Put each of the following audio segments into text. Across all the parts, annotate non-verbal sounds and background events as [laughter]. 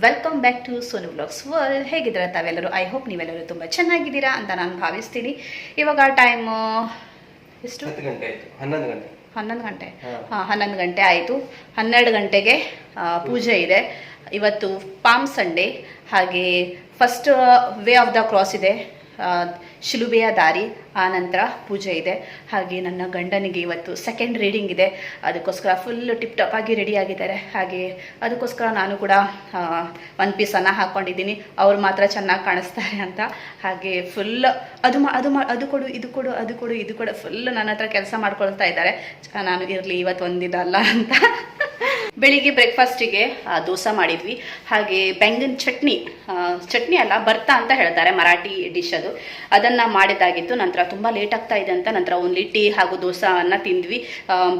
Welcome back to Sonu blogs world ಹೇಗಿದ್ದೀರಾ ತಾವೆಲ್ಲರೂ? I hope ನೀವೆಲ್ಲರೂ ತುಂಬ ಚೆನ್ನಾಗಿದ್ದೀರಾ ಅಂತ ನಾನು ಭಾವಿಸ್ತೀನಿ. ಇವಾಗ ಟೈಮ್ ಎಷ್ಟು? ಹನ್ನೊಂದು ಗಂಟೆ. ಹನ್ನೊಂದು ಗಂಟೆ. ಹಾ. ಹನ್ನೊಂದು ಗಂಟೆ ಆಯಿತು. ಹನ್ನೆರಡು ಗಂಟೆಗೆ ಪೂಜೆ ಇದೆ. ಇವತ್ತು ಪಾಮ್ ಸಂಡೇ ಹಾಗೆ first way of the cross ಇದೆ. ಶಿಲುಬೆಯ ದಾರಿ, ಆ ನಂತರ ಪೂಜೆ ಇದೆ. ಹಾಗೆ ನನ್ನ ಗಂಡನಿಗೆ ಇವತ್ತು ಸೆಕೆಂಡ್ ರೀಡಿಂಗ್ ಇದೆ. ಅದಕ್ಕೋಸ್ಕರ ಫುಲ್ ಟಿಪ್ ಟಾಪ್ ಆಗಿ ರೆಡಿ ಆಗಿದ್ದಾರೆ. ಹಾಗೆ ಅದಕ್ಕೋಸ್ಕರ ನಾನು ಕೂಡ ಒನ್ ಪೀಸನ್ನು ಹಾಕ್ಕೊಂಡಿದ್ದೀನಿ ಅವ್ರು ಮಾತ್ರ ಚೆನ್ನಾಗಿ ಕಾಣಿಸ್ತಾರೆ ಅಂತ. ಹಾಗೆ ಫುಲ್ ಅದು ಮಾ ಅದು ಮಾ, ಅದು ಕೊಡು, ಇದು ಕೊಡು, ಅದು ಕೊಡು, ಇದು ಕೊಡು ಫುಲ್ ನನ್ನ ಹತ್ರ ಕೆಲಸ ಮಾಡ್ಕೊಳ್ತಾ ಇದ್ದಾರೆ. ನಾನು ಇರಲಿ ಇವತ್ತು ಒಂದಿದಲ್ಲ ಅಂತ. ಬೆಳಿಗ್ಗೆ ಬ್ರೇಕ್ಫಾಸ್ಟಿಗೆ ದೋಸೆ ಮಾಡಿದ್ವಿ. ಹಾಗೆ ಬೆಂಗನ್ ಚಟ್ನಿ ಚಟ್ನಿ ಅಲ್ಲ, ಬರ್ತಾ ಅಂತ ಹೇಳ್ತಾರೆ, ಮರಾಠಿ ಡಿಶ್ ಅದು. ಅದನ್ನು ಮಾಡಿದ್ದಾಗಿತ್ತು. ನಂತರ ತುಂಬ ಲೇಟ್ ಆಗ್ತಾ ಇದೆ ಅಂತ ನಂತರ ಒಂದು ಲಿಟ್ಟಿ ಹಾಗೂ ದೋಸೆಯನ್ನು ತಿಂದ್ವಿ.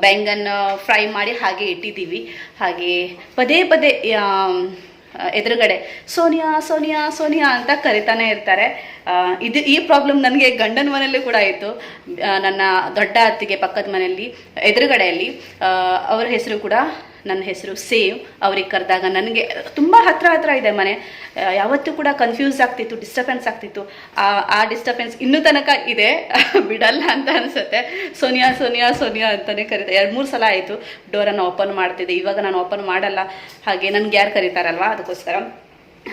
ಬೆಂಗನ್ ಫ್ರೈ ಮಾಡಿ ಹಾಗೆ ಇಟ್ಟಿದ್ದೀವಿ. ಹಾಗೆ ಪದೇ ಪದೇ ಎದುರುಗಡೆ, ಸೋನಿಯಾ ಸೋನಿಯಾ ಸೋನಿಯಾ ಅಂತ ಕರಿತಾನೆ ಇರ್ತಾರೆ. ಇದು ಈ ಪ್ರಾಬ್ಲಮ್ ನನಗೆ ಗಂಡನ ಮನೆಯಲ್ಲೂ ಕೂಡ ಆಯಿತು. ನನ್ನ ದೊಡ್ಡ ಅತ್ತಿಗೆ ಪಕ್ಕದ ಮನೆಯಲ್ಲಿ, ಎದುರುಗಡೆಯಲ್ಲಿ ಅವರ ಹೆಸರು ಕೂಡ ನನ್ನ ಹೆಸರು ಸೇವ್. ಅವ್ರಿಗೆ ಕರೆದಾಗ ನನಗೆ ತುಂಬ ಹತ್ರ ಹತ್ರ ಇದೆ ಮನೆ. ಯಾವತ್ತೂ ಕೂಡ ಕನ್ಫ್ಯೂಸ್ ಆಗ್ತಿತ್ತು ಡಿಸ್ಟರ್ಬೆನ್ಸ್ ಆಗ್ತಿತ್ತು. ಆ ಆ ಡಿಸ್ಟರ್ಬೆನ್ಸ್ ಇನ್ನೂ ತನಕ ಇದೆ. [laughs] ಬಿಡಲ್ಲ ಅಂತ ಅನಿಸುತ್ತೆ. ಸೋನಿಯಾ ಸೋನಿಯಾ ಸೋನಿಯಾ ಅಂತಲೇ ಕರೀತಾರೆ. ಎರಡು ಮೂರು ಸಲ ಆಯಿತು. ಡೋರನ್ನು ಓಪನ್ ಮಾಡ್ತಿದ್ದೆ. ಇವಾಗ ನಾನು ಓಪನ್ ಮಾಡಲ್ಲ. ಹಾಗೆ ನನಗೆ ಯಾರು ಕರೀತಾರಲ್ವ? ಅದಕ್ಕೋಸ್ಕರ.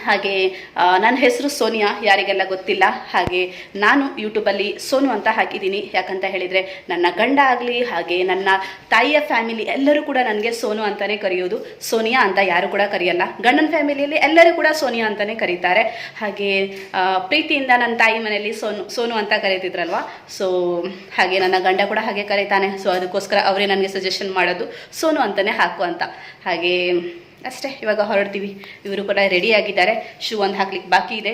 ಹಾಗೆ ನನ್ನ ಹೆಸರು ಸೋನಿಯಾ, ಯಾರಿಗೆಲ್ಲ ಗೊತ್ತಿಲ್ಲ, ಹಾಗೆ ನಾನು ಯೂಟ್ಯೂಬಲ್ಲಿ ಸೋನು ಅಂತ ಹಾಕಿದ್ದೀನಿ. ಯಾಕಂತ ಹೇಳಿದರೆ, ನನ್ನ ಗಂಡ ಆಗಲಿ, ಹಾಗೆ ನನ್ನ ತಾಯಿಯ ಫ್ಯಾಮಿಲಿ ಎಲ್ಲರೂ ಕೂಡ ನನಗೆ ಸೋನು ಅಂತಲೇ ಕರೆಯೋದು. ಸೋನಿಯಾ ಅಂತ ಯಾರು ಕೂಡ ಕರೆಯಲ್ಲ. ಗಂಡನ ಫ್ಯಾಮಿಲಿಯಲ್ಲಿ ಎಲ್ಲರೂ ಕೂಡ ಸೋನಿಯಾ ಅಂತಲೇ ಕರೀತಾರೆ. ಹಾಗೆ ಪ್ರೀತಿಯಿಂದ ನನ್ನ ತಾಯಿ ಮನೆಯಲ್ಲಿ ಸೋನು ಸೋನು ಅಂತ ಕರೀತಿದ್ರಲ್ವ? ಸೊ ಹಾಗೆ ನನ್ನ ಗಂಡ ಕೂಡ ಹಾಗೆ ಕರೀತಾನೆ. ಸೊ ಅದಕ್ಕೋಸ್ಕರ ಅವರೇ ನನಗೆ ಸಜೆಷನ್ ಮಾಡೋದು. ಸೋನು ಅಂತಲೇ ಹಾಕು ಅಂತ. ಹಾಗೆ ಅಷ್ಟೇ, ಇವಾಗ ಹೊರಡ್ತೀವಿ. ಇವರು ಕೂಡ ರೆಡಿ ಆಗಿದ್ದಾರೆ. ಶೂ ಒಂದು ಹಾಕ್ಲಿಕ್ಕೆ ಬಾಕಿ ಇದೆ.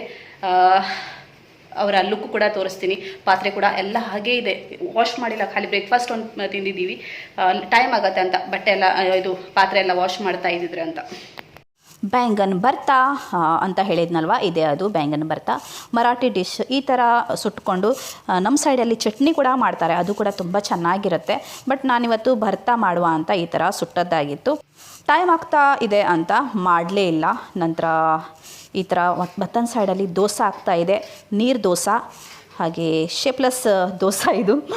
ಅವರ ಲುಕ್ ಕೂಡ ತೋರಿಸ್ತೀನಿ. ಪಾತ್ರೆ ಕೂಡ ಎಲ್ಲ ಹಾಗೇ ಇದೆ. ವಾಶ್ ಮಾಡಿಲ್ಲ, ಖಾಲಿ ಬ್ರೇಕ್ಫಾಸ್ಟ್ ಒಂದು ತಿಂದಿದ್ದೀವಿ. ಟೈಮ್ ಆಗತ್ತೆ ಅಂತ. ಬಟ್ಟೆ ಎಲ್ಲ ಇದು ಪಾತ್ರೆ ಎಲ್ಲ ವಾಶ್ ಮಾಡ್ತಾ ಇದ್ದಿದ್ರೆ ಅಂತ. ಬ್ಯಾಂಗನ್ ಬರ್ತಾ ಆ, ಅಂತ ಹೇಳಿದ್ನಲ್ವ? ಇದೆ ಅದು ಬ್ಯಾಂಗನ್ ಬರ್ತಾ. ಮರಾಠಿ ಡಿಶ್ ಈ ಥರ ಸುಟ್ಕೊಂಡು ನಮ್ಮ ಸೈಡಲ್ಲಿ ಚಟ್ನಿ ಕೂಡ ಮಾಡ್ತಾರೆ. ಅದು ಕೂಡ ತುಂಬ ಚೆನ್ನಾಗಿರುತ್ತೆ. ಬಟ್ ನಾನಿವತ್ತು ಭರ್ತಾ ಮಾಡುವ ಅಂತ ಈ ಥರ ಸುಟ್ಟದ್ದಾಗಿತ್ತು. ಟೈಮ್ ಆಗ್ತಾ ಇದೆ ಅಂತ ಮಾಡಲೇ ಇಲ್ಲ. ನಂತರ ಈ ಥರ ಮತ್ತೊಂದು ಸೈಡಲ್ಲಿ ದೋಸೆ ಆಗ್ತಾ ಇದೆ. ನೀರು ದೋಸೆ. ಹಾಗೆ ಶೇಪ್ಲೆಸ್ ದೋಸೆ ಇದು.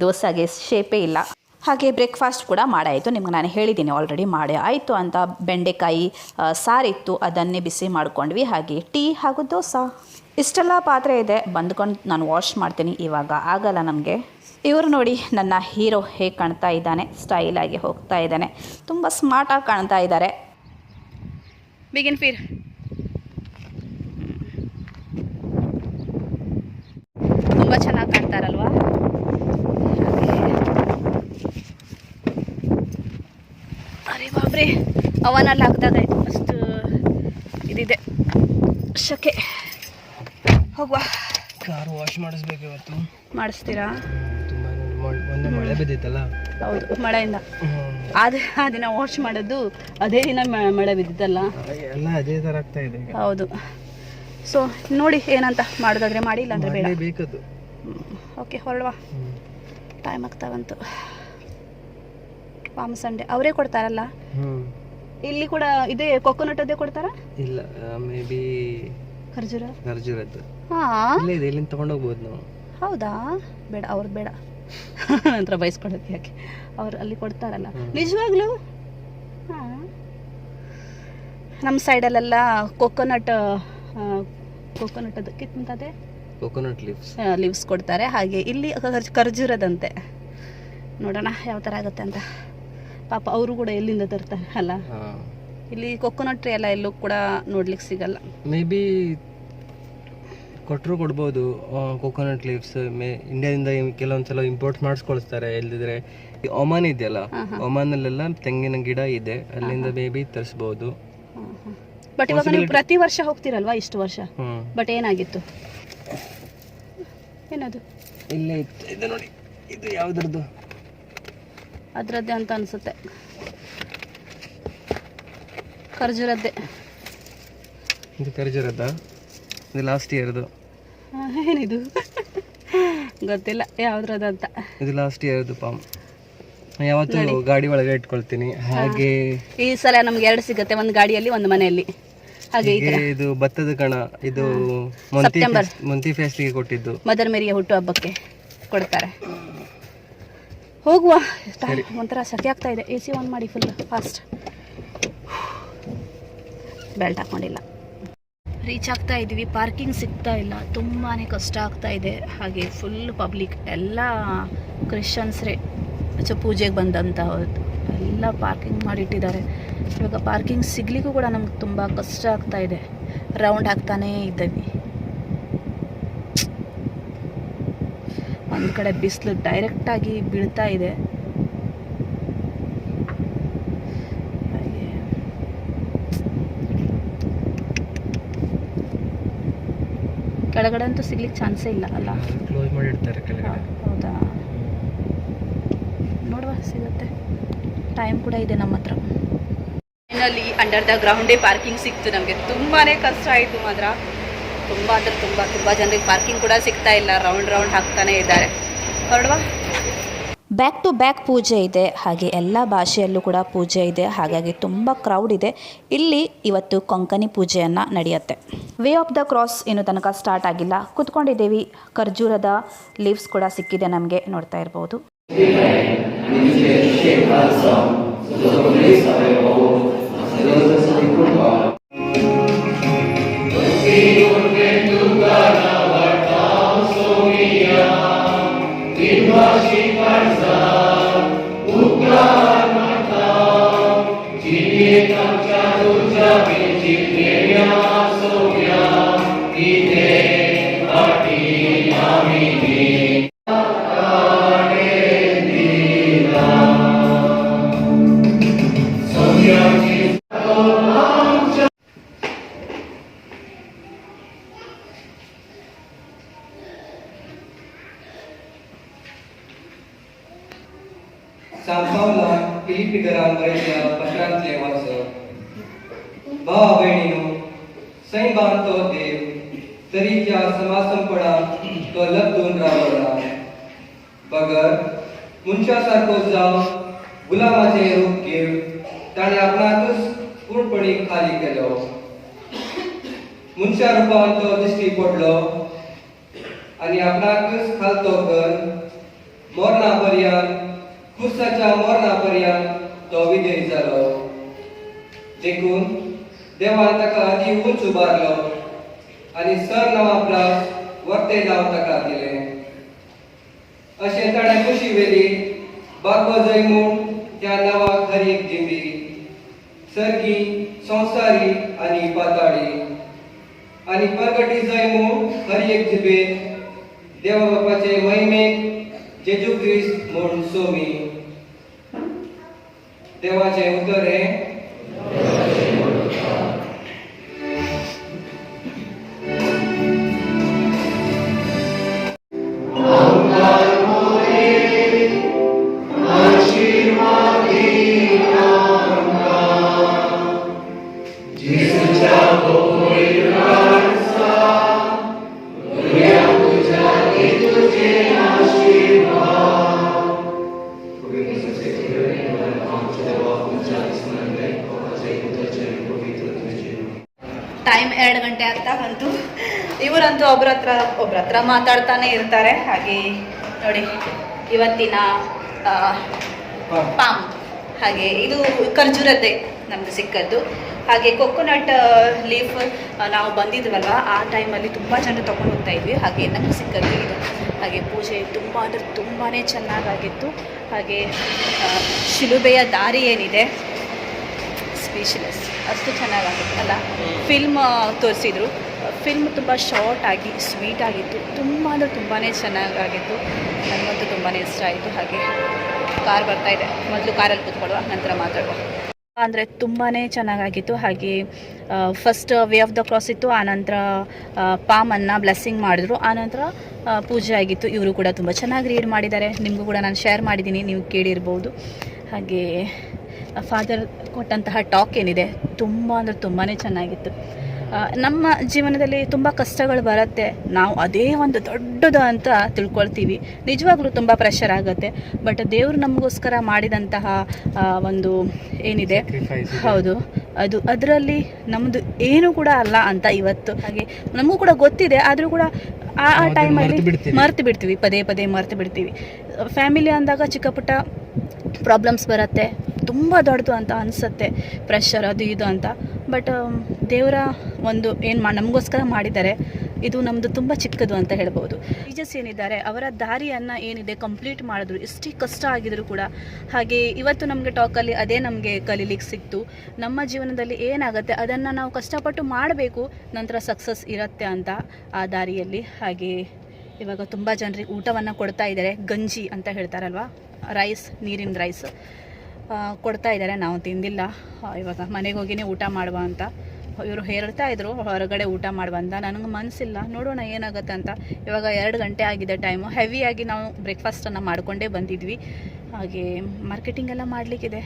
ದೋಸೆಗೆ ಶೇಪೇ ಇಲ್ಲ. ಹಾಗೆ ಬ್ರೇಕ್ಫಾಸ್ಟ್ ಕೂಡ ಮಾಡಾಯಿತು. ನಿಮ್ಗೆ ನಾನು ಹೇಳಿದ್ದೀನಿ ಆಲ್ರೆಡಿ ಮಾಡಿ. ಆಯಿತು ಅಂತ ಬೆಂಡೆಕಾಯಿ ಸಾರಿತ್ತು, ಅದನ್ನೇ ಬಿಸಿ ಮಾಡ್ಕೊಂಡ್ವಿ. ಹಾಗೆ ಟೀ ಹಾಗೂ ದೋಸೆ. ಇಷ್ಟೆಲ್ಲ ಪಾತ್ರೆ ಇದೆ. ಬಂದ್ಕೊಂಡು ನಾನು ವಾಶ್ ಮಾಡ್ತೀನಿ. ಇವಾಗ ಆಗಲ್ಲ ನಮಗೆ. ಇವರು ನೋಡಿ ನನ್ನ ಹೀರೋ ಹೇಗೆ ಕಾಣ್ತಾ ಇದ್ದಾನೆ ಸ್ಟೈಲಾಗಿ ಹೋಗ್ತಾ ಇದ್ದಾನೆ. ತುಂಬ ಸ್ಮಾರ್ಟಾಗಿ ಕಾಣ್ತಾ ಇದ್ದಾರೆ. ಬಿಗಿನ್ ಫೀರ್ ತುಂಬ ಚೆನ್ನಾಗಿ ಕಾಣ್ತಾರಲ್ವಾ ಅವನಲ್ಲಿ ಹಾಕ್ದಾಗಾಯ್ತು ಅಷ್ಟು ಇದಿದೆ. ಶಕೆ. ಹೋಗುವ. ಕಾರು ವಾಶ್ ಮಾಡಿಸ್ಬೇಕು ಇವತ್ತು. ಮಾಡಿಸ್ತೀರಾ? ಮಳೆ ಬಿದ್ದಿತ್ತಲ್ಲ? ಹೌದು ಮಳೆಯಿಂದ. ಆದ ಆ ದಿನ ವಾಶ್ ಮಾಡೋದು ಅದೇ ದಿನ ಮಳೆ ಬಿದ್ದಿತ್ತಲ್ಲ? ಎಲ್ಲ ಅದೇ ಥರ ಆಗ್ತಾ ಇದೆ ಹೌದು. ಸೊ ನೋಡಿ ಏನಂತ ಮಾಡೋದಾದ್ರೆ ಮಾಡಿ ಇಲ್ಲಾಂದ್ರೆ ಬೇಡ. ಬೇಕದು. ಓಕೆ ಹೊರಡುವ. ಟೈಮ್ ಆಗ್ತಾ ಬಂತು. ಪಾಮ್ ಸಂಡೆ ಅವರೇ ಕೊಡ್ತಾರಲ್ಲ? ಇಲ್ಲಿ ಕೂಡ ಇದೇ ಕೊಕೊನಟ್ ಅದೇ ಕೊಡ್ತಾರಾ? ಇಲ್ಲ ಮೇ ಬಿ ಖರ್ಜೂರ? ಖರ್ಜೂರದ್ದು. ಹಾ. ಇಲ್ಲೇ ಇದೆ ಇಲ್ಲಿಂದ ತಗೊಂಡೋಗ್ಬೋದು ನಾವು. ಹೌದಾ? ಬೇಡ ಅವ್ರದ್ದು ಬೇಡ. [laughs] ನಂತರ ಬಯಸ್ಕೊಡೋಕೆ ಯಾಕೆ? ಅವ್ರು ಅಲ್ಲಿ ಕೊಡ್ತಾರಲ್ಲ. ನಿಜವಾಗ್ಲು? ನಮ್ಮ ಸೈಡಲ್ಲೆಲ್ಲ ಕೊಕೊನಟ್ ಕೊಕೊನಟ್ ಅದಕ್ಕೆ ಕಿತ್ತಂತದೆ ಕೊಕೊನಟ್ ಲೀವ್ಸ್ ಲೀವ್ಸ್ ಕೊಡ್ತಾರೆ. ಹಾಗೆ ಇಲ್ಲಿ ಖರ್ಜೂರದಂತೆ. ನೋಡೋಣ ಯಾವ ಥರ ಆಗುತ್ತೆ ಅಂತ. ಪಾಪ ಅವರು ಕೂಡ ಎಲ್ಲಿಂದ ತರ್ತಾರೆ ಅಲ್ಲ? ಇಲ್ಲಿ ಕೊಕೊನಟ್ ಟ್ರೀ ಎಲ್ಲ ಎಲ್ಲೂ ಕೂಡ ನೋಡ್ಲಿಕ್ಕೆ ಸಿಗಲ್ಲ. ಮೇ ಬಿ ಕೊಟ್ಟರು ಕೊಡ್ಬೋದು ಕೊಕೊನಟ್ ಲೀವ್ಸ್ ಮೇ ಇಂಡಿಯಾದಿಂದ ಕೆಲವೊಂದು ಸಲ ಇಂಪೋರ್ಟ್ ಮಾಡಿಸ್ಕೊಳ್ತಾರೆ ಎಲ್ಲಿದ್ರೆ ಒಮಾನ್ ಇದೆಯಲ್ಲ. ಒಮಾನಲ್ಲೆಲ್ಲ ತೆಂಗಿನ ಗಿಡ ಇದೆ ಅಲ್ಲಿಂದ ಮೇ ಬಿ ತರಿಸ್ಬೋದು. ಬಟ್ ಇವಾಗ ನೀವು ಪ್ರತಿ ವರ್ಷ ಹೋಗ್ತೀರಲ್ವಾ ಇಷ್ಟು ವರ್ಷ? ಬಟ್ ಏನಾಗಿತ್ತು? ಏನದು? ಇಲ್ಲೇ ಇತ್ತು ಇದು ನೋಡಿ ಇದು ಯಾವ್ದ್ರದ್ದು? ಅದರದ್ದೇ ಅಂತ ಅನಿಸುತ್ತೆ. ಖರ್ಜೂರದ್ದೇ. ಇದು ಖರ್ಜೂರದ ಇದು ಲಾಸ್ಟ್ ಇಯರ್ದು ಏನಿದು? ಗೊತ್ತಿಲ್ಲ ಯಾವ್ದ್ರದ್ದು ಅಂತ ಇದು ಲಾಸ್ಟ್ ಇಯರ್ದು ಪಾಮ್. ಯಾವತ್ತು ಗಾಡಿ ಒಳಗೆ ಇಟ್ಕೊಳ್ತೀನಿ. ಹಾಗೆ ಈ ಸಲ ನಮ್ಗೆ ಎರಡು ಸಿಗುತ್ತೆ ಒಂದು ಗಾಡಿಯಲ್ಲಿ ಒಂದು ಮನೆಯಲ್ಲಿ. ಹಾಗೆ ಇದು ಭತ್ತದ ಕಣ ಇದು ಮುಂತಿ ಮೊಂತಿ ಫೆಸ್ಟಿಗೆ ಕೊಟ್ಟಿದ್ದು. ಮದರ್ ಮೇರಿಯ ಹುಟ್ಟುಹಬ್ಬಕ್ಕೆ ಕೊಡ್ತಾರೆ. ಹೋಗುವ. ಒಂಥರ ಸಖಿ ಆಗ್ತಾ ಇದೆ. ಎ ಸಿ ಆನ್ ಮಾಡಿ ಫುಲ್ ಫಾಸ್ಟ್ ಬೆಲ್ಟ್ ಹಾಕೊಂಡಿಲ್ಲ. ರೀಚ್ ಆಗ್ತಾ ಇದ್ದೀವಿ ಪಾರ್ಕಿಂಗ್ ಸಿಗ್ತಾ ಇಲ್ಲ. ತುಂಬಾ ಕಷ್ಟ ಆಗ್ತಾ ಇದೆ. ಹಾಗೆ ಫುಲ್ ಪಬ್ಲಿಕ್ ಎಲ್ಲ ಕ್ರಿಶ್ಚಿಯನ್ಸ್ರೇ ಸೊ ಪೂಜೆಗೆ ಬಂದಂತಹ ಎಲ್ಲ ಪಾರ್ಕಿಂಗ್ ಮಾಡಿಟ್ಟಿದ್ದಾರೆ. ಇವಾಗ ಪಾರ್ಕಿಂಗ್ ಸಿಗ್ಲಿಕ್ಕೂ ಕೂಡ ನಮ್ಗೆ ತುಂಬ ಕಷ್ಟ ಆಗ್ತಾ ಇದೆ. ರೌಂಡ್ ಆಗ್ತಾನೇ ಇದ್ದೀವಿ. ಒಂದು ಕಡೆ ಬಿಸಿಲು ಡೈರೆಕ್ಟಾಗಿ ಬೀಳ್ತಾ ಇದೆ. ಕೆಳಗಡೆ ಅಂತೂ ಸಿಗ್ಲಿಕ್ಕೆ ಚಾನ್ಸೇ ಇಲ್ಲ ಅಲ್ಲ? ಕ್ಲೋಸ್ ಮಾಡಿರ್ತಾರೆ ಕೆಳಗಡೆ. ಹೌದಾ? ನೋಡುವ ಸಿಗುತ್ತೆ. ಟೈಮ್ ಕೂಡ ಇದೆ ನಮ್ಮ ಹತ್ರ. ಫೈನಲಿ ಅಂಡರ್ ದ ಗ್ರೌಂಡೇ ಪಾರ್ಕಿಂಗ್ ಸಿಕ್ತು ನಮಗೆ. ತುಂಬಾ ಕಷ್ಟ ಆಯಿತು ಮಾತ್ರ. ತುಂಬ ಅಂದರೆ ತುಂಬ ತುಂಬ ಜನರಿಗೆ ಪಾರ್ಕಿಂಗ್ ಕೂಡ ಸಿಗ್ತಾ ಇಲ್ಲ. ರೌಂಡ್ ರೌಂಡ್ ಹಾಕ್ತಾನೆ ಇದ್ದಾರೆ. ಹೊರಡುವ? ಬ್ಯಾಕ್ ಟು ಬ್ಯಾಕ್ ಪೂಜೆ ಇದೆ. ಹಾಗೆ ಎಲ್ಲ ಭಾಷೆಯಲ್ಲೂ ಕೂಡ ಪೂಜೆ ಇದೆ. ಹಾಗಾಗಿ ತುಂಬ ಕ್ರೌಡ್ ಇದೆ. ಇಲ್ಲಿ ಇವತ್ತು ಕೊಂಕಣಿ ಪೂಜೆಯನ್ನು ನಡೆಯುತ್ತೆ. ವೇ ಆಫ್ ದ ಕ್ರಾಸ್ ಇನ್ನು ತನಕ ಸ್ಟಾರ್ಟ್ ಆಗಿಲ್ಲ. ಕುತ್ಕೊಂಡಿದ್ದೀವಿ. ಖರ್ಜೂರದ ಲೀವ್ಸ್ ಕೂಡ ಸಿಕ್ಕಿದೆ ನಮಗೆ ನೋಡ್ತಾ ಇರ್ಬೋದು. Thank you. बगर मनशासारखो जाव गुलामाचे रूप घेव ताणें आपणाकच पूर्णपणे खाली केलो. मनशा रुपान तो दिश्टी पडलो आणि आपणाकच खालतो कर मरणा पर्यंत खुर्साच्या मरणा पर्यंत तो विजयी जालो देखून देवान ताका अती उंच उबारलो आनी सर नांवाप्रास वर्ते नांव ताका दिलें अशे तडा खुशी वेली बागो जय त्या नावा खरीक जिंबी. सरकी संसारी आणि पाताळी. आणि परगटी जय म्हूण खरी एक जिबे. देवा बापाचे महिमेक जेजू ख्रिस्त म्हूण सोमी. देवाचे उतर हे ಬಂತು ಇವರಂತೂ ಒಬ್ರ ಹತ್ರ ಒಬ್ರ ಹತ್ರ ಮಾತಾಡ್ತಾನೆ ಇರ್ತಾರೆ. ಹಾಗೆ ನೋಡಿ, ಇವತ್ತಿನ ಪಾಮ್. ಹಾಗೆ ಇದು ಖರ್ಜೂರದ್ದೇ ನಮ್ಗೆ ಸಿಕ್ಕದ್ದು. ಹಾಗೆ ಕೊಕೊನಟ್ ಲೀಫ್ ನಾವು ಬಂದಿದ್ವಲ್ವ, ಆ ಟೈಮಲ್ಲಿ ತುಂಬ ಜನ ತೊಗೊಂಡು ಹೋಗ್ತಾ ಇದ್ವಿ. ಹಾಗೆ ನಮ್ಗೆ ಸಿಕ್ಕದ್ದು ಇದು. ಹಾಗೆ ಪೂಜೆ ತುಂಬ, ಅಂದರೆ ತುಂಬಾ ಚೆನ್ನಾಗಾಗಿತ್ತು. ಹಾಗೆ ಶಿಲುಬೆಯ ದಾರಿ ಏನಿದೆ? ಸ್ಪೀಚ್ಲೆಸ್ ಅಷ್ಟು ಚೆನ್ನಾಗಾಗಿತ್ತು, ಅಲ್ಲ? ಫಿಲ್ಮ್ ತೋರಿಸಿದ್ರು. ಫಿಲ್ಮ್ ತುಂಬ ಶಾರ್ಟ್ ಆಗಿ ಸ್ವೀಟ್ ಆಗಿತ್ತು. ತುಂಬ ಅಂದರೆ ತುಂಬಾ ಚೆನ್ನಾಗಾಗಿತ್ತು. ನನಗಂತೂ ತುಂಬಾ ಇಷ್ಟ ಆಯಿತು. ಹಾಗೆ ಕಾರ್ ಬರ್ತಾ ಇದೆ. ಮೊದಲು ಕಾರಲ್ಲಿ ಕೂತ್ಕೊಳ್ಳುವ, ನಂತರ ಮಾತಾಡುವ. ಅಂದರೆ ತುಂಬಾ ಚೆನ್ನಾಗಾಗಿತ್ತು. ಹಾಗೆ first way of the cross ಇತ್ತು. ಆನಂತರ ಪಾಮನ್ನು ಬ್ಲೆಸ್ಸಿಂಗ್ ಮಾಡಿದ್ರು. ಆನಂತರ ಪೂಜೆ ಆಗಿತ್ತು. ಇವರು ಕೂಡ ತುಂಬ ಚೆನ್ನಾಗಿ ರೀಡ್ ಮಾಡಿದ್ದಾರೆ. ನಿಮಗೂ ಕೂಡ ನಾನು ಶೇರ್ ಮಾಡಿದ್ದೀನಿ. ನೀವು ಕೇಳಿರ್ಬೋದು. ಹಾಗೆ ಫಾದರ್ ಕೊಟ್ಟಂತಹ ಟಾಕ್ ಏನಿದೆ, ತುಂಬ ಅಂದರೆ ತುಂಬಾ ಚೆನ್ನಾಗಿತ್ತು. ನಮ್ಮ ಜೀವನದಲ್ಲಿ ತುಂಬ ಕಷ್ಟಗಳು ಬರುತ್ತೆ. ನಾವು ಅದೇ ಒಂದು ದೊಡ್ಡದು ಅಂತ ತಿಳ್ಕೊಳ್ತೀವಿ. ನಿಜವಾಗ್ಲೂ ತುಂಬ ಪ್ರೆಷರ್ ಆಗುತ್ತೆ. ಬಟ್ ದೇವರು ನಮಗೋಸ್ಕರ ಮಾಡಿದಂತಹ ಒಂದು ಏನಿದೆ? ಹೌದು. ಅದು ಅದರಲ್ಲಿ ನಮ್ಮದು ಏನು ಕೂಡ ಅಲ್ಲ ಅಂತ ಇವತ್ತು. ಹಾಗೆ ನಮಗೂ ಕೂಡ ಗೊತ್ತಿದೆ. ಆದರೂ ಕೂಡ ಆ ಆ ಟೈಮಲ್ಲಿ ಮರ್ತು ಬಿಡ್ತೀವಿ. ಮರ್ತು ಬಿಡ್ತೀವಿ ಪದೇ ಪದೇ ಮರ್ತು ಬಿಡ್ತೀವಿ ಫ್ಯಾಮಿಲಿ ಅಂದಾಗ ಚಿಕ್ಕ ಪುಟ್ಟ ಪ್ರಾಬ್ಲಮ್ಸ್ ಬರುತ್ತೆ. ತುಂಬ ದೊಡ್ಡದು ಅಂತ ಅನಿಸುತ್ತೆ. ಪ್ರೆಷರ್ ಅದು ಇದು ಅಂತ. ಬಟ್ ದೇವರ ಒಂದು ಏನು ಮಾ, ನಮಗೋಸ್ಕರ ಮಾಡಿದ್ದಾರೆ, ಇದು ನಮ್ಮದು ತುಂಬ ಚಿಕ್ಕದು ಅಂತ ಹೇಳ್ಬೋದು. ಟೀಚರ್ಸ್ ಏನಿದ್ದಾರೆ, ಅವರ ದಾರಿಯನ್ನು ಏನಿದೆ ಕಂಪ್ಲೀಟ್ ಮಾಡಿದ್ರು, ಎಷ್ಟು ಕಷ್ಟ ಆಗಿದ್ರು ಕೂಡ. ಹಾಗೆ ಇವತ್ತು ನಮಗೆ ಟಾಕಲ್ಲಿ ಅದೇ ನಮಗೆ ಕಲೀಲಿಕ್ಕೆ ಸಿಕ್ತು. ನಮ್ಮ ಜೀವನದಲ್ಲಿ ಏನಾಗುತ್ತೆ, ಅದನ್ನು ನಾವು ಕಷ್ಟಪಟ್ಟು ಮಾಡಬೇಕು, ನಂತರ ಸಕ್ಸಸ್ ಇರುತ್ತೆ ಅಂತ ಆ ದಾರಿಯಲ್ಲಿ. ಹಾಗೆ ಇವಾಗ ತುಂಬ ಜನರಿಗೆ ಊಟವನ್ನು ಕೊಡ್ತಾ ಇದ್ದಾರೆ, ಗಂಜಿ ಅಂತ ಹೇಳ್ತಾರಲ್ವ? ರೈಸ್ ನೀರಿನ ರೈಸ್ ಕೊಡ್ತಾ ಇದ್ದಾರೆ. ನಾವು ತಿಂದಿಲ್ಲ. ಇವಾಗ ಮನೆಗೆ ಹೋಗಿನೇ ಊಟ ಮಾಡುವ ಅಂತ. ಇವರು ಹೇಳ್ತಾ ಇದ್ರು ಹೊರಗಡೆ ಊಟ ಮಾಡುವ ಅಂತ. ನನಗೆ ಮನಸ್ಸಿಲ್ಲ ನೋಡೋಣ ಏನಾಗುತ್ತೆ ಅಂತ. ಇವಾಗ ಎರಡು ಗಂಟೆ ಆಗಿದೆ ಟೈಮು ಹೆವಿಯಾಗಿ ನಾವು ಬ್ರೇಕ್ಫಾಸ್ಟನ್ನು ಮಾಡಿಕೊಂಡೇ ಬಂದಿದ್ವಿ. ಹಾಗೆ ಮಾರ್ಕೆಟಿಂಗ್ ಎಲ್ಲ ಮಾಡಲಿಕ್ಕಿದೆ.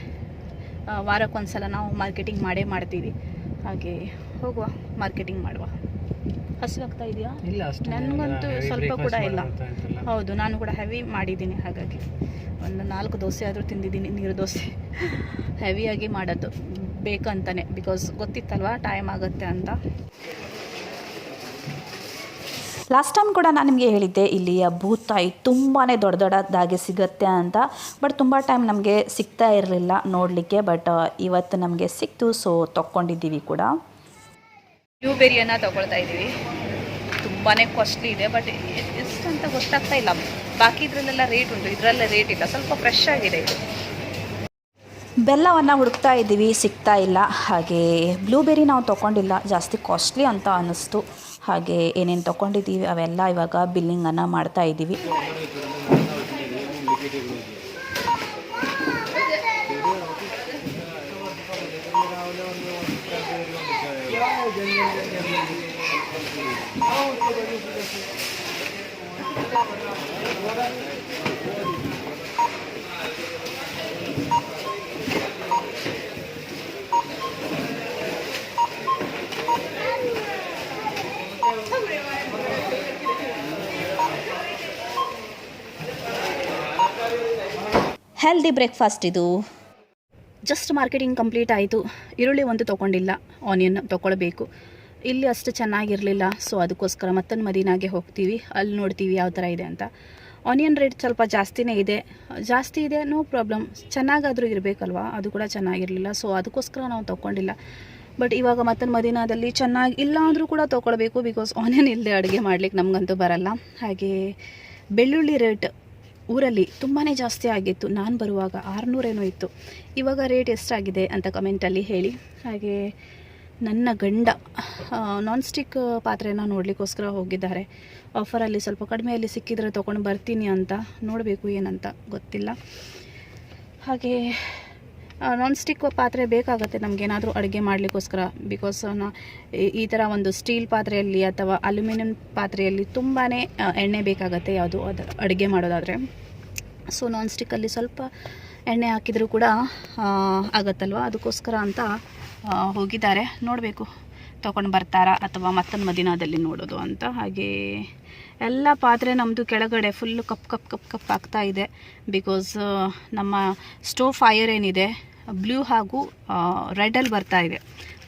ವಾರಕ್ಕೊಂದ್ಸಲ ನಾವು ಮಾರ್ಕೆಟಿಂಗ್ ಮಾಡೇ ಮಾಡ್ತೀವಿ. ಹಾಗೆ ಹೋಗುವ ಮಾರ್ಕೆಟಿಂಗ್ ಮಾಡುವ. ಹಸಿವಾಗ್ತಾ ಇದೆಯಾ? ನನಗಂತೂ ಸ್ವಲ್ಪ ಕೂಡ ಇಲ್ಲ. ಹೌದು ನಾನು ಕೂಡ ಹೆವಿ ಮಾಡಿದ್ದೀನಿ ಹಾಗಾಗಿ. ಒಂದು ನಾಲ್ಕು ದೋಸೆ ಆದರೂ ತಿಂದಿದ್ದೀನಿ ನೀರು ದೋಸೆ. ಹೆವಿಯಾಗಿ ಮಾಡೋದು. ಬೇಕಂತಾನೆ ಬಿಕಾಸ್ ಗೊತ್ತಿತ್ತಲ್ವ ಟೈಮ್ ಆಗುತ್ತೆ ಅಂತ. ಲಾಸ್ಟ್ ಟೈಮ್ ಕೂಡ ನಾನು ನಿಮಗೆ ಹೇಳಿದ್ದೆ ಇಲ್ಲಿಯ ಭೂತಾಯಿ ತುಂಬಾ ದೊಡ್ಡ ದೊಡ್ಡದಾಗಿ ಸಿಗುತ್ತೆ ಅಂತ. ಬಟ್ ತುಂಬ ಟೈಮ್ ನಮಗೆ ಸಿಗ್ತಾ ಇರಲಿಲ್ಲ ನೋಡಲಿಕ್ಕೆ ಬಟ್ ಇವತ್ತು ನಮಗೆ ಸಿಕ್ತು ಸೊ ತೊಕ್ಕೊಂಡಿದ್ದೀವಿ ಕೂಡ. ಬ್ಲೂಬೆರಿಯನ್ನು ತೊಗೊಳ್ತಾ ಇದ್ದೀವಿ. ತುಂಬಾ ಕಾಸ್ಟ್ಲಿ ಇದೆ ಬಟ್ ಅಂತ ಗೊತ್ತಾಗ್ತಾ ಇಲ್ಲ. ಬಾಕಿ ಇದರಲ್ಲೆಲ್ಲ ರೇಟ್ ಉಂಟು. ಇದರಲ್ಲೇ ರೇಟ್ ಇಲ್ಲ. ಸ್ವಲ್ಪ ಫ್ರೆಶ್ ಆಗಿದೆ ಇದು. ಬೆಲ್ಲವನ್ನು ಹುಡುಕ್ತಾ ಇದ್ದೀವಿ. ಸಿಗ್ತಾ ಇಲ್ಲ. ಹಾಗೆ ಬ್ಲೂಬೆರಿ ನಾವು ತೊಗೊಂಡಿಲ್ಲ. ಜಾಸ್ತಿ ಕಾಸ್ಟ್ಲಿ ಅಂತ ಅನ್ನಿಸ್ತು. ಹಾಗೆ ಏನೇನು ತೊಗೊಂಡಿದ್ದೀವಿ ಅವೆಲ್ಲ ಇವಾಗ ಬಿಲ್ಲಿಂಗನ್ನು ಮಾಡ್ತಾ ಇದ್ದೀವಿ. ಹೆಲ್ದಿ ಬ್ರೇಕ್ಫಾಸ್ಟ್ ಇದು. ಜಸ್ಟ್ ಮಾರ್ಕೆಟಿಂಗ್ ಕಂಪ್ಲೀಟ್ ಆಯಿತು. ಈರುಳ್ಳಿ ಒಂದು ತೊಗೊಂಡಿಲ್ಲ. ಆನಿಯನ್ ತೊಗೊಳ್ಬೇಕು. ಇಲ್ಲಿ ಅಷ್ಟು ಚೆನ್ನಾಗಿರಲಿಲ್ಲ ಸೊ ಅದಕ್ಕೋಸ್ಕರ ಮತ್ತೊಂದು ಮದೀನಾಗೆ ಹೋಗ್ತೀವಿ. ಅಲ್ಲಿ ನೋಡ್ತೀವಿ ಯಾವ ಥರ ಇದೆ ಅಂತ. ಆನಿಯನ್ ರೇಟ್ ಸ್ವಲ್ಪ ಜಾಸ್ತಿನೇ ಇದೆ. ಜಾಸ್ತಿ ಇದೆ ನೋ ಪ್ರಾಬ್ಲಮ್ ಚೆನ್ನಾಗಾದರೂ ಇರಬೇಕಲ್ವಾ? ಅದು ಕೂಡ ಚೆನ್ನಾಗಿರಲಿಲ್ಲ ಸೊ ಅದಕ್ಕೋಸ್ಕರ ನಾವು ತೊಗೊಂಡಿಲ್ಲ ಬಟ್ ಇವಾಗ ಮತ್ತೊಂದು ಮದೀನಾದಲ್ಲಿ ಚೆನ್ನಾಗಿ ಇಲ್ಲ ಅಂದರೂ ಕೂಡ ತೊಗೊಳ್ಬೇಕು ಬಿಕಾಸ್ ಆನಿಯನ್ ಇಲ್ಲದೆ ಅಡುಗೆ ಮಾಡ್ಲಿಕ್ಕೆ ನಮಗಂತೂ ಬರಲ್ಲ. ಹಾಗೆ ಬೆಳ್ಳುಳ್ಳಿ ರೇಟ್ ಊರಲ್ಲಿ ತುಂಬಾ ಜಾಸ್ತಿ ಆಗಿತ್ತು. ನಾನು ಬರುವಾಗ ಆರುನೂರೇನೋ ಇತ್ತು. ಇವಾಗ ರೇಟ್ ಎಷ್ಟಾಗಿದೆ ಅಂತ ಕಮೆಂಟಲ್ಲಿ ಹೇಳಿ. ಹಾಗೆ ನನ್ನ ಗಂಡ ನಾನ್ ಸ್ಟಿಕ್ ಪಾತ್ರೆನ ನೋಡಲಿಕ್ಕೋಸ್ಕರ ಹೋಗಿದ್ದಾರೆ. ಆಫರಲ್ಲಿ ಸ್ವಲ್ಪ ಕಡಿಮೆಯಲ್ಲಿ ಸಿಕ್ಕಿದ್ರೆ ತೊಗೊಂಡು ಬರ್ತೀನಿ ಅಂತ. ನೋಡಬೇಕು ಏನಂತ ಗೊತ್ತಿಲ್ಲ. ಹಾಗೆ ನಾನ್ ಸ್ಟಿಕ್ ಪಾತ್ರೆ ಬೇಕಾಗುತ್ತೆ ನಮಗೇನಾದರೂ ಅಡುಗೆ ಮಾಡಲಿಕ್ಕೋಸ್ಕರ. ಬಿಕಾಸ್ ಈ- ಥರ ಒಂದು ಸ್ಟೀಲ್ ಪಾತ್ರೆಯಲ್ಲಿ ಅಥವಾ ಅಲ್ಯೂಮಿನಿಯಂ ಪಾತ್ರೆಯಲ್ಲಿ ತುಂಬಾ ಎಣ್ಣೆ ಬೇಕಾಗುತ್ತೆ ಯಾವುದು ಅದು, ಅಡುಗೆ ಮಾಡೋದಾದರೆ. ಸೊ ನಾನ್ ಸ್ಟಿಕ್ಕಲ್ಲಿ ಸ್ವಲ್ಪ ಎಣ್ಣೆ ಹಾಕಿದರೂ ಕೂಡ ಆಗತ್ತಲ್ವ? ಅದಕ್ಕೋಸ್ಕರ ಅಂತ ಹೋಗಿದ್ದಾರೆ. ನೋಡಬೇಕು. ತೊಗೊಂಡು ಬರ್ತಾರಾ ಅಥವಾ ಮತ್ತೊಂದು ಮದಿನಾದಲ್ಲಿ ನೋಡೋದು ಅಂತ. ಹಾಗೆ ಎಲ್ಲ ಪಾತ್ರೆ ನಮ್ಮದು ಕೆಳಗಡೆ full cup cup cup cup ಆಗ್ತಾ ಇದೆ. ಬಿಕಾಸ್ ನಮ್ಮ ಸ್ಟೋವ್ ಫೈರ್ ಏನಿದೆ ಬ್ಲೂ ಹಾಗೂ ರೆಡಲ್ಲಿ ಬರ್ತಾ ಇದೆ.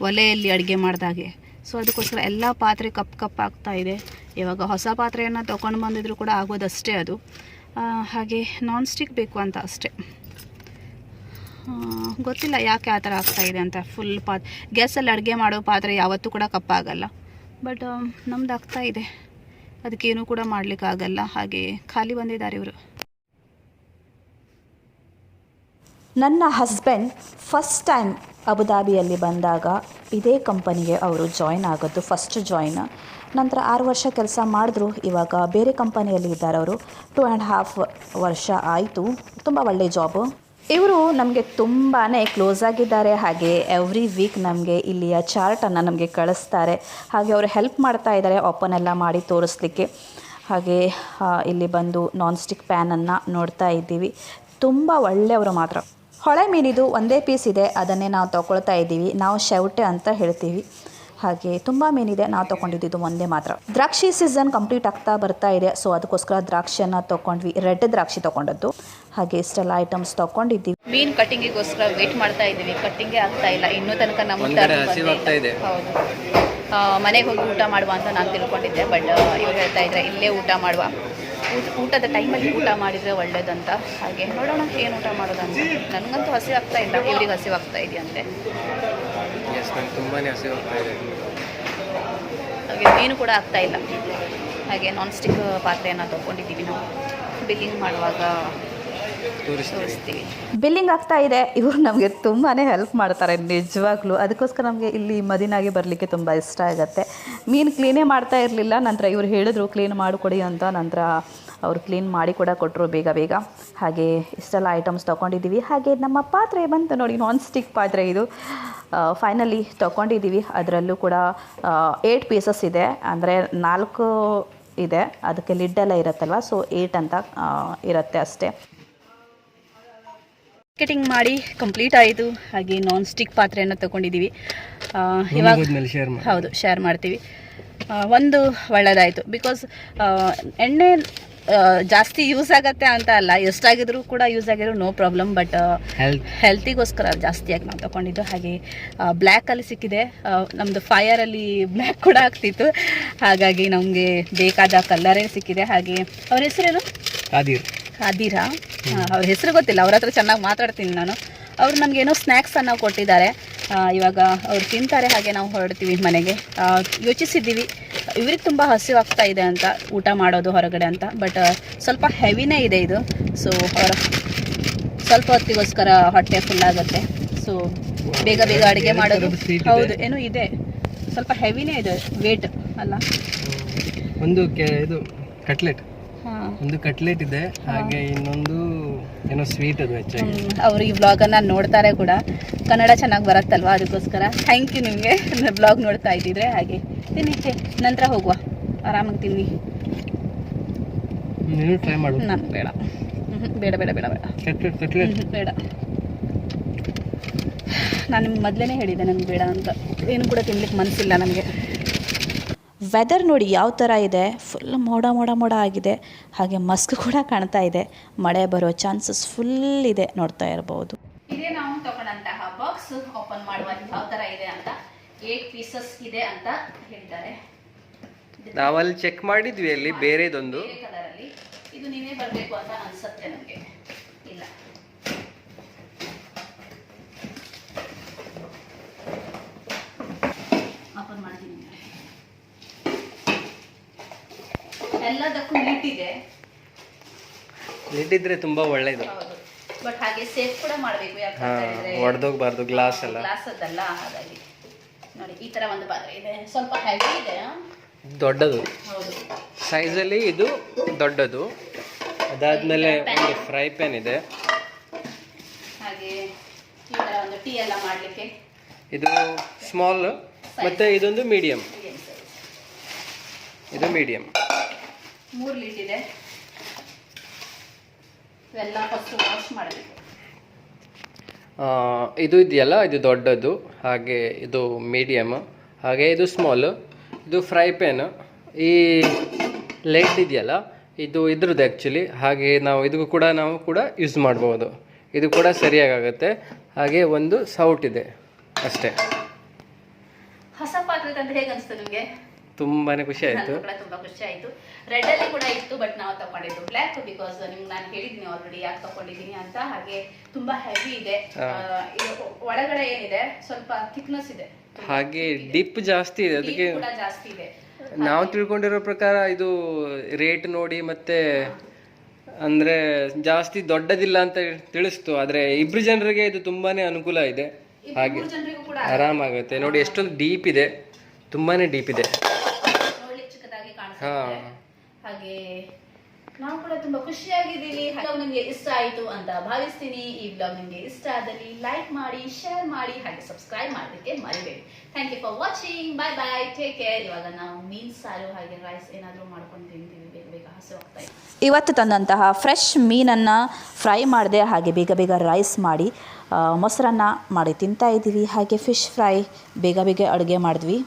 ಒಲೆಯಲ್ಲಿ ಅಡುಗೆ ಮಾಡಿದಾಗೆ. ಸೊ ಅದಕ್ಕೋಸ್ಕರ ಎಲ್ಲ ಪಾತ್ರೆ ಕಪ್ ಕಪ್ ಆಗ್ತಾ ಇದೆ. ಇವಾಗ ಹೊಸ ಪಾತ್ರೆಯನ್ನು ತೊಗೊಂಡು ಬಂದಿದ್ರು ಕೂಡ ಆಗೋದಷ್ಟೇ ಅದು. ಹಾಗೆ ನಾನ್ ಸ್ಟಿಕ್ ಬೇಕು ಅಂತ ಅಷ್ಟೇ. ಗೊತ್ತಿಲ್ಲ ಯಾಕೆ ಆ ಥರ ಆಗ್ತಾ ಇದೆ ಅಂತ ಫುಲ್ ಪಾತ್. ಗ್ಯಾಸಲ್ಲಿ ಅಡುಗೆ ಮಾಡೋ ಪಾತ್ರೆ ಯಾವತ್ತೂ ಕೂಡ ಕಪ್ಪಾಗಲ್ಲ. ಬಟ್ ನಮ್ದು ಆಗ್ತಾ ಇದೆ. ಅದಕ್ಕೇನು ಕೂಡ ಮಾಡಲಿಕ್ಕಾಗಲ್ಲ ಹಾಗೆ ಖಾಲಿ ಬಂದಿದ್ದಾರೆ ಇವರು. ನನ್ನ ಹಸ್ಬೆಂಡ್ ಫಸ್ಟ್ ಟೈಮ್ ಅಬುದಾಬಿಯಲ್ಲಿ ಬಂದಾಗ ಇದೇ ಕಂಪನಿಗೆ ಅವರು ಜಾಯ್ನ್ ಆಗೋದು ಫಸ್ಟ್ ಜಾಯ್ನ್ ನಂತರ ಆರು ವರ್ಷ ಕೆಲಸ ಮಾಡಿದ್ರು. ಇವಾಗ ಬೇರೆ ಕಂಪನಿಯಲ್ಲಿ ಇದ್ದಾರೆ ಅವರು. ಟೂ ಆ್ಯಂಡ್ ಹಾಫ್ ವರ್ಷ ಆಯಿತು. ತುಂಬ ಒಳ್ಳೆಯ ಜಾಬು ಇವರು ನಮಗೆ ತುಂಬಾ ಕ್ಲೋಸ್ ಆಗಿದ್ದಾರೆ. ಹಾಗೆ ಎವ್ರಿ ವೀಕ್ ನಮಗೆ ಇಲ್ಲಿಯ ಚಾರ್ಟನ್ನು ನಮಗೆ ಕಳಿಸ್ತಾರೆ. ಹಾಗೆ ಅವರು ಹೆಲ್ಪ್ ಮಾಡ್ತಾ ಇದ್ದಾರೆ ಓಪನ್ ಎಲ್ಲ ಮಾಡಿ ತೋರಿಸ್ಲಿಕ್ಕೆ. ಹಾಗೆ ಇಲ್ಲಿ ಬಂದು ನಾನ್ ಸ್ಟಿಕ್ ಪ್ಯಾನನ್ನು ನೋಡ್ತಾ ಇದ್ದೀವಿ. ತುಂಬ ಒಳ್ಳೆಯವರು ಮಾತ್ರ. ಹೊಳೆ ಮೀನಿದು ಒಂದೇ ಪೀಸ್ ಇದೆ, ಅದನ್ನೇ ನಾವು ತೊಗೊಳ್ತಾ ಇದ್ದೀವಿ. ನಾವು ಶೌಟೆ ಅಂತ ಹೇಳ್ತೀವಿ. ಹಾಗೆ ತುಂಬ ಮೀನಿದೆ, ನಾವು ತೊಗೊಂಡಿದ್ದು ಒಂದೇ ಮಾತ್ರ. ದ್ರಾಕ್ಷಿ ಸೀಸನ್ ಕಂಪ್ಲೀಟ್ ಆಗ್ತಾ ಬರ್ತಾ ಇದೆ. ಸೊ ಅದಕ್ಕೋಸ್ಕರ ದ್ರಾಕ್ಷಿಯನ್ನು ತೊಗೊಂಡ್ವಿ. ರೆಡ್ ದ್ರಾಕ್ಷಿ ತೊಗೊಂಡದ್ದು. ಹಾಗೆ ಇಷ್ಟೆಲ್ಲ ಐಟಮ್ಸ್ ತೊಗೊಂಡಿದ್ದೀವಿ. ಮೀನ್ ಕಟಿಂಗಿಗೋಸ್ಕರ ವೇಟ್ ಮಾಡ್ತಾ ಇದ್ದೀವಿ. ಕಟ್ಟಿಂಗೆ ಆಗ್ತಾ ಇಲ್ಲ. ಇನ್ನೂ ತನಕ ನಮ್ಮ ಮನೆಗೆ ಹೋಗಿ ಊಟ ಮಾಡುವ ಅಂತ ನಾನು ತಿಳ್ಕೊಂಡಿದ್ದೆ. ಬಟ್ ಇವ್ರು ಹೇಳ್ತಾ ಇದ್ರೆ ಇಲ್ಲೇ ಊಟ ಮಾಡುವ. ಊಟ ಊಟದ ಟೈಮಲ್ಲಿ ಊಟ ಮಾಡಿದರೆ ಒಳ್ಳೇದಂತ. ಹಾಗೆ ನೋಡೋಣ ಏನು ಊಟ ಮಾಡೋದಂತ. ನನಗಂತೂ ಹಸಿವಾಗ್ತಾ ಆಗ್ತಾ ಇಲ್ಲ. ಇವ್ರಿಗೆ ಇದೆಯಂತೆ ಹಸಿವಾಗ್ತಾ ಇದೆ. ಹಾಗೆ ಮೀನು ಕೂಡ ಆಗ್ತಾ ಇಲ್ಲ. ಹಾಗೆ ನಾನ್ ಸ್ಟಿಕ್ ಪಾತ್ರೆಯನ್ನು ತೊಗೊಂಡಿದ್ದೀವಿ ನಾವು. ಬಿಲ್ಲಿಂಗ್ ಮಾಡುವಾಗ ಬಿಲ್ಲಿಂಗ್ ಆಗ್ತಾ ಇದೆ. ಇವರು ನಮಗೆ ತುಂಬಾ ಹೆಲ್ಪ್ ಮಾಡ್ತಾರೆ ನಿಜವಾಗ್ಲೂ. ಅದಕ್ಕೋಸ್ಕರ ನಮಗೆ ಇಲ್ಲಿ ಮದಿನಾಗೆ ಬರಲಿಕ್ಕೆ ತುಂಬ ಇಷ್ಟ ಆಗುತ್ತೆ. ಮೀನು ಕ್ಲೀನೇ ಮಾಡ್ತಾ ಇರಲಿಲ್ಲ. ನಂತರ ಇವರು ಹೇಳಿದ್ರು ಕ್ಲೀನ್ ಮಾಡಿಕೊಡಿ ಅಂತ. ನಂತರ ಅವರು ಕ್ಲೀನ್ ಮಾಡಿ ಕೂಡ ಕೊಟ್ಟರು ಬೇಗ ಬೇಗ. ಹಾಗೆ ಇಷ್ಟೆಲ್ಲ ಐಟಮ್ಸ್ ತೊಗೊಂಡಿದ್ದೀವಿ. ಹಾಗೆ ನಮ್ಮ ಪಾತ್ರೆ ಬಂತು ನೋಡಿ ನಾನ್ ಸ್ಟಿಕ್ ಪಾತ್ರೆ ಇದು. ಫೈನಲಿ ತೊಗೊಂಡಿದ್ದೀವಿ. ಅದರಲ್ಲೂ ಕೂಡ ಏಯ್ಟ್ ಪೀಸಸ್ ಇದೆ. ಅಂದರೆ ನಾಲ್ಕು ಇದೆ. ಅದಕ್ಕೆ ಲಿಡ್ಡೆಲ್ಲ ಇರುತ್ತಲ್ವ? ಸೊ ಏಯ್ಟ್ ಅಂತ ಇರುತ್ತೆ ಅಷ್ಟೇ. ಮಾರ್ಕೆಟಿಂಗ್ ಮಾಡಿ ಕಂಪ್ಲೀಟ್ ಆಯಿತು. ಹಾಗೆ ನಾನ್ ಸ್ಟಿಕ್ ಪಾತ್ರೆಯನ್ನು ತಗೊಂಡಿದ್ದೀವಿ ಇವಾಗ ಹೌದು ಶೇರ್ ಮಾಡ್ತೀವಿ. ಒಂದು ಒಳ್ಳೆಯದಾಯಿತು ಬಿಕಾಸ್ ಎಣ್ಣೆ ಜಾಸ್ತಿ ಯೂಸ್ ಆಗತ್ತೆ ಅಂತ ಅಲ್ಲ ಎಷ್ಟಾಗಿದ್ರು ಕೂಡ ಯೂಸ್ ಆಗಿದ್ರು ನೋ ಪ್ರಾಬ್ಲಮ್ ಬಟ್ ಹೆಲ್ತ್ ಹೆಲ್ತಿಗೋಸ್ಕರ ಜಾಸ್ತಿಯಾಗಿ ನಾವು ತಗೊಂಡಿದ್ದು. ಹಾಗೆ ಬ್ಲ್ಯಾಕಲ್ಲಿ ಸಿಕ್ಕಿದೆ. ನಮ್ದು ನಮ್ಮದು ಫೈಯರಲ್ಲಿ ಬ್ಲ್ಯಾಕ್ ಕೂಡ ಆಗ್ತಿತ್ತು. ಹಾಗಾಗಿ ನಮಗೆ ಬೇಕಾದ ಕಲ್ಲರೇ ಸಿಕ್ಕಿದೆ. ಹಾಗೆ ಅವ್ರ ಹೆಸರೇನು? ಕಾದಿರ್ ಖಾದೀರಾ ಅವ್ರ ಹೆಸರು ಗೊತ್ತಿಲ್ಲ, ಅವ್ರ ಹತ್ರ ಚೆನ್ನಾಗಿ ಮಾತಾಡ್ತೀನಿ ನಾನು. ಅವ್ರು ನಮಗೇನೋ ಸ್ನ್ಯಾಕ್ಸನ್ನು ಕೊಟ್ಟಿದ್ದಾರೆ. ಇವಾಗ ಅವ್ರು ತಿಂತಾರೆ, ಹಾಗೆ ನಾವು ಹೊರಡ್ತೀವಿ ಮನೆಗೆ. ಯೋಚಿಸಿದ್ದೀವಿ. ಇವ್ರಿಗೆ ತುಂಬ ಹಸಿವಾಗ್ತಾ ಇದೆ ಅಂತ, ಊಟ ಮಾಡೋದು ಹೊರಗಡೆ ಅಂತ. ಬಟ್ ಸ್ವಲ್ಪ ಹೆವಿನೇ ಇದೆ ಇದು. ಸೊ ಅವರ ಸ್ವಲ್ಪ ಹೊತ್ತಿಗೋಸ್ಕರ ಹೊಟ್ಟೆ ಫುಲ್ ಆಗುತ್ತೆ. ಸೊ ಬೇಗ ಬೇಗ ಅಡುಗೆ ಮಾಡೋದು. ಹೌದು, ಏನೋ ಇದೆ. ಸ್ವಲ್ಪ ಹೆವಿನೇ ಇದೆ ವೇಟ್ ಅಲ್ಲ. ಒಂದು ಇದು ಕಟ್ಲೆಟ್ ಒಂದು ಕಟ್ಲೆಟ್ ಇದೆ ಹಾಗೆ ಇನ್ನೊಂದು ಏನೋ ಸ್ವೀಟ್ ಅದು ಹೆಚ್ಚಾಗಿ. ಅವರು ಈ ವ್ಲಾಗನ್ನು ನೋಡ್ತಾರೆ ಕೂಡ. ಕನ್ನಡ ಚೆನ್ನಾಗಿ ಬರುತ್ತಲ್ವಾ ಅದಕ್ಕೋಸ್ಕರ? ಥ್ಯಾಂಕ್ ಯು ನಿಮಗೆ. ಬ್ಲಾಗ್ ನೋಡ್ತಾ ಇದ್ದಿದ್ರೆ ಹಾಗೆ. ತಿನ್ನಿ ನಂತರ ಹೋಗುವ. ಆರಾಮಾಗಿ ತಿನ್ನಿ. ನೀನು ಟ್ರೈ ಮಾಡು. ನಾನು ಬೇಡ. ಬೇಡ ಬೇಡ ಬೇಡ ಬೇಡ. Cutlet cutlet. ಬೇಡ. ನಾನು ನಿಮ್ಗೆ ಮೊದಲೇ ಹೇಳಿದ್ದೆ ನನಗೆ ಬೇಡ ಅಂತ. ಏನು ಕೂಡ ತಿನ್ಲಿಕ್ಕೆ ಮನಸ್ಸಿಲ್ಲ ನನಗೆ ವೆದರ್ ನೋಡಿ ಯಾವ ಥರ ಇದೆ? ಫುಲ್ ಮೋಡ ಮೋಡ ಮೋಡ ಆಗಿದೆ. ಹಾಗೆ ಮಸ್ಕ್ ಕೂಡ ಕಾಣ್ತಾ ಇದೆ. ಮಳೆ ಬರೋ ಚಾನ್ಸಸ್ ಫುಲ್ ಇದೆ ನೋಡ್ತಾ ಇರಬಹುದು ಇದೇ ನಾವು ತಗೊಂಡಂತಹ ಬಾಕ್ಸ್ ಓಪನ್ ಮಾಡುವ ಯಾವ ತರ ಇದೆ ಅಂತ ಏಟ್ ಪೀಸಸ್ ಇದೆ ಅಂತ ಹೇಳ್ತಾರೆ. ನಾವಲ್ಲಿ ಚೆಕ್ ಮಾಡಿದ್ವಿ ಅಲ್ಲಿ ಬೇರೆದೊಂದು. ಬೇರೆ ಅಲ್ಲಿ. ಇದು ನೀವೇ ಬರಬೇಕು ಅಂತ ಅನ್ಸುತ್ತೆ ನಮಗೆ. ಎಲ್ಲದಕ್ಕೂ ಲಿಟ್ ಇದೆ. ಇಟ್ಟಿದ್ರೆ ತುಂಬಾ ಒಳ್ಳೇದು. ಬಟ್ ಹಾಗೆ ಸೇಫ್ ಕೂಡ ಮಾಡಬೇಕು ಯಾಕಂದ್ರೆ ಒಡೆದೋಗ್ಬಾರ್ದು ಗ್ಲಾಸ್ ಎಲ್ಲ. ಗ್ಲಾಸ್ ಅದಲ್ಲ ಹಾಗಾಗಿ. ನೋಡಿ ಈ ತರ ಒಂದು ಪಾತ್ರೆ ಇದೆ. ಸ್ವಲ್ಪ ಹೆವಿ ಇದೆ. ದೊಡ್ಡದು. ಸೈಜಲ್ಲಿ ಇದು ದೊಡ್ಡದು. ಅದಾದ್ಮೇಲೆ ಒಂದು ಫ್ರೈ ಪ್ಯಾನ್ ಇದೆ. ಹಾಗೆ ಈ ತರ ಒಂದು ಟೀ ಎಲ್ಲ ಮಾಡ್ಲಿಕ್ಕೆ. ಇದು ಸ್ಮಾಲ್ ಮತ್ತೆ ಇದೊಂದು ಮೀಡಿಯಂ ಇದು ಮೀಡಿಯಂ ಮೂರು ಲೀಟ್ ಇದೆ. ಇವೆಲ್ಲ ಫಸ್ಟ್ ವಾಶ್ ಮಾಡಬೇಕು. ಇದು ಇದೆಯಲ್ಲ ಇದು ದೊಡ್ಡದು ಹಾಗೆ ಇದು ಮೀಡಿಯಮ್ ಹಾಗೆ ಇದು ಸ್ಮಾಲ್ ಇದು ಫ್ರೈ ಪ್ಯಾನ್ ಈ ಲೈಟ್ ಇದೆಯಲ್ಲ ಇದು ಇದ್ರದ್ದು ಆ್ಯಕ್ಚುಲಿ ಹಾಗೆ ನಾವು ಇದಕ್ಕೂ ಕೂಡ ನಾವು ಕೂಡ ಯೂಸ್ ಮಾಡ್ಬೋದು. ಇದು ಕೂಡ ಸರಿಯಾಗುತ್ತೆ ಹಾಗೆ ಒಂದು ಸೌಟ್ ಇದೆ ಅಷ್ಟೇ. ಹೊಸ ಪಾತ್ರೆ ತಂದ್ರೆ ಹೇಗೆ ಅನಿಸ್ತು ನಿಮಗೆ? ತುಂಬಾ ಖುಷಿ ಆಯಿತು. ಕೂಡ ತುಂಬಾ ಖುಷಿ ಆಯ್ತು. ರೆಡ್ ಅಲ್ಲಿ ಕೂಡ ಇತ್ತು ಬಟ್ ನಾವು ತಗೊಂಡಿದ್ದು ಬ್ಲ್ಯಾಕ್ ಬಿಕಾಸ್ ನಿಮ್ಗೆ ನಾನು ಹೇಳಿದ್ದೀನಿ ಆಲ್ರೆಡಿ ಯಾಕೆ ತಗೊಂಡಿದ್ದೀನಿ ಅಂತ. ಹಾಗೆ ತುಂಬಾ ಹೆವಿ ಇದೆ. ಒಳಗಡೆ ಏನಿದೆ? ಸ್ವಲ್ಪ ಥಿಕ್ನೆಸ್ ಇದೆ. ಹಾಗೆ ಡಿಪ್ ಜಾಸ್ತಿ ಇದೆ ಅದಕ್ಕೆ ಜಾಸ್ತಿ ಇದೆ. ನಾವು ತಿಳ್ಕೊಂಡಿರೋ ಪ್ರಕಾರ ಇದು ರೇಟ್ ನೋಡಿ ಮತ್ತೆ ಅಂದ್ರೆ ಜಾಸ್ತಿ ದೊಡ್ಡದಿಲ್ಲ ಅಂತ ತಿಳಿಸ್ತು. ಆದ್ರೆ ಇಬ್ರು ಜನರಿಗೆ ಇದು ತುಂಬಾನೇ ಅನುಕೂಲ ಇದೆ. ಹಾಗೆ ಆರಾಮಾಗುತ್ತೆ. ನೋಡಿ ಎಷ್ಟೊಂದು ಡೀಪ್ ಇದೆ. ತುಂಬಾನೇ ಡೀಪ್ ಇದೆ. ಹಾಗೆ ನಾವು ಕೂಡ ತುಂಬಾ ಖುಷಿಯಾಗಿದ್ದೀವಿ. ಬ್ಲಾಗ್ ನಿಮಗೆ ಇಷ್ಟ ಆಯಿತು ಅಂತ ಭಾವಿಸ್ತೀನಿ. ಈ ಬ್ಲಾಗ್ ನಿಮಗೆ ಇಷ್ಟ ಆದಲ್ಲಿ ಲೈಕ್ ಮಾಡಿ ಶೇರ್ ಮಾಡಿ ಹಾಗೆ ಸಬ್ಸ್ಕ್ರೈಬ್ ಮಾಡೋದಕ್ಕೆ ಮರಿಬೇಡಿ. Thank you for watching bye bye take care ಇವಾಗ ನಾವು ಮೀನ್ ಸಾರು ಹಾಗೆ ರೈಸ್ ಏನಾದರೂ ಮಾಡ್ಕೊಂಡು ತಿಂತೀವಿ. ಬೇಗ ಬೇಗ ಹಸು ಹೋಗ್ತಾ ಇವತ್ತು ತಂದಂತಹ ಫ್ರೆಶ್ ಮೀನನ್ನು ಫ್ರೈ ಮಾಡಿದೆ. ಹಾಗೆ ಬೇಗ ಬೇಗ ರೈಸ್ ಮಾಡಿ ಮೊಸರನ್ನ ಮಾಡಿ ತಿಂತಾ ಇದ್ದೀವಿ. ಹಾಗೆ ಫಿಶ್ ಫ್ರೈ ಬೇಗ ಬೇಗ ಅಡುಗೆ ಮಾಡಿದ್ವಿ.